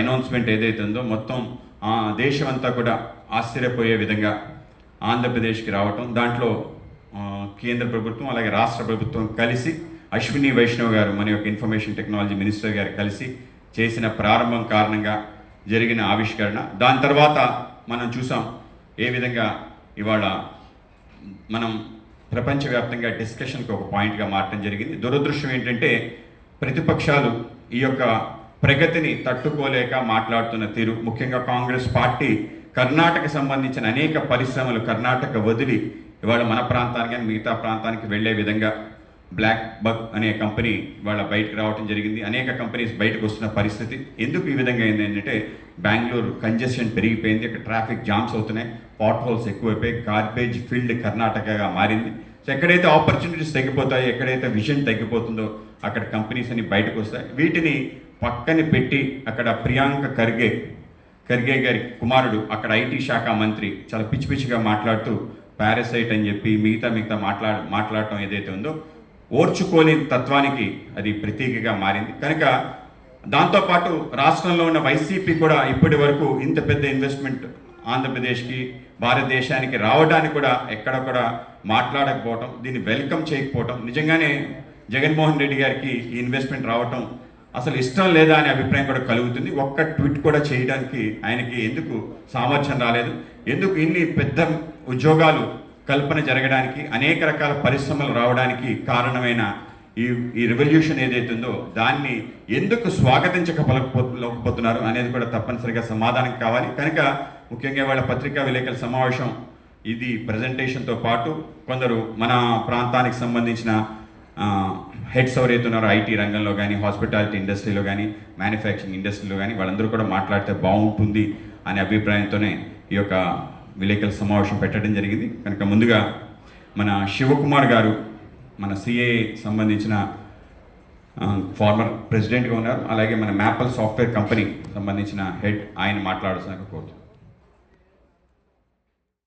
Announcement ఏదైతే ఉందో మొత్తం దేశమంతా దేశం అంతా కూడా ఆశ్చర్యపోయే విధంగా ఆంధ్రప్రదేశ్కి రావటం దాంట్లో కేంద్ర ప్రభుత్వం అలాగే రాష్ట్ర ప్రభుత్వం కలిసి అశ్విని వైష్ణవ్ గారు మన యొక్క ఇన్ఫర్మేషన్ టెక్నాలజీ మినిస్టర్ గారు కలిసి చేసిన ప్రారంభం కారణంగా జరిగిన ఆవిష్కరణ. దాని తర్వాత మనం చూసాం ఏ విధంగా ఇవాళ మనం ప్రపంచవ్యాప్తంగా డిస్కషన్కి ఒక పాయింట్గా మారటం జరిగింది. దురదృష్టం ఏంటంటే ప్రతిపక్షాలు ఈ యొక్క ప్రగతిని తట్టుకోలేక మాట్లాడుతున్న తీరు. ముఖ్యంగా కాంగ్రెస్ పార్టీ కర్ణాటక సంబంధించిన అనేక పరిశ్రమలు కర్ణాటక వదిలి ఇవాళ మన ప్రాంతానికి కానీ మిగతా ప్రాంతానికి వెళ్ళే విధంగా బ్లాక్ బగ్ అనే కంపెనీ వాళ్ళ బయటకు రావడం జరిగింది. అనేక కంపెనీస్ బయటకు వస్తున్న పరిస్థితి. ఎందుకు ఈ విధంగా అయింది ఏంటంటే బెంగళూరు కంజెషన్ పెరిగిపోయింది. ఇక్కడ ట్రాఫిక్ జామ్స్ అవుతున్నాయి. పాట్ హోల్స్ ఎక్కువైపోయి గార్బేజ్ ఫీల్డ్ కర్ణాటకగా మారింది. సో ఎక్కడైతే ఆపర్చునిటీస్ తగ్గిపోతాయి ఎక్కడైతే విజన్ తగ్గిపోతుందో అక్కడ కంపెనీస్ అన్ని బయటకు వస్తాయి. వీటిని పక్కన పెట్టి అక్కడ ప్రియాంక ఖర్గే ఖర్గే గారి కుమారుడు అక్కడ ఐటీ శాఖ మంత్రి చాలా పిచ్చి పిచ్చిగా మాట్లాడుతూ పారాసైట్ అని చెప్పి మిగతా మిగతా మాట్లాడ మాట్లాడటం ఏదైతే ఉందో ఓర్చుకోని తత్వానికి అది ప్రతీకగా మారింది. కనుక దాంతోపాటు రాష్ట్రంలో ఉన్న వైసీపీ కూడా ఇప్పటి వరకు ఇంత పెద్ద ఇన్వెస్ట్మెంట్ ఆంధ్రప్రదేశ్కి భారతదేశానికి రావడానికి కూడా ఎక్కడ కూడా మాట్లాడకపోవటం దీన్ని వెల్కమ్ చేయకపోవటం నిజంగానే జగన్మోహన్ రెడ్డి గారికి ఈ ఇన్వెస్ట్మెంట్ రావటం అసలు ఇష్టం లేదా అనే అభిప్రాయం కూడా కలుగుతుంది. ఒక్క ట్వీట్ కూడా చేయడానికి ఆయనకి ఎందుకు సామర్థ్యం రాలేదు. ఎందుకు ఇన్ని పెద్ద ఉద్యోగాలు కల్పన జరగడానికి అనేక రకాల పరిశ్రమలు రావడానికి కారణమైన ఈ ఈ రెవల్యూషన్ ఏదైతే ఉందో దాన్ని ఎందుకు స్వాగతించకపోలేకపోతున్నారు అనేది కూడా తప్పనిసరిగా సమాధానం కావాలి. కనుక ముఖ్యంగా వాళ్ళ పత్రికా విలేకరుల సమావేశం ఇది ప్రజెంటేషన్తో పాటు కొందరు మన ప్రాంతానికి సంబంధించిన హెడ్స్ ఎవరైతే ఉన్నారో ఐటీ రంగంలో కానీ హాస్పిటాలిటీ ఇండస్ట్రీలో కానీ మ్యానుఫ్యాక్చరింగ్ ఇండస్ట్రీలో కానీ వాళ్ళందరూ కూడా మాట్లాడితే బాగుంటుంది అనే అభిప్రాయంతోనే ఈ యొక్క విలేకరుల సమావేశం పెట్టడం జరిగింది. కనుక ముందుగా మన శివకుమార్ గారు మన సిఏ సంబంధించిన ఫార్మర్ ప్రెసిడెంట్గా ఉన్నారు. అలాగే మన మ్యాపల్ సాఫ్ట్వేర్ కంపెనీ సంబంధించిన హెడ్ ఆయన మాట్లాడాల్సిన కోరుతున్నాను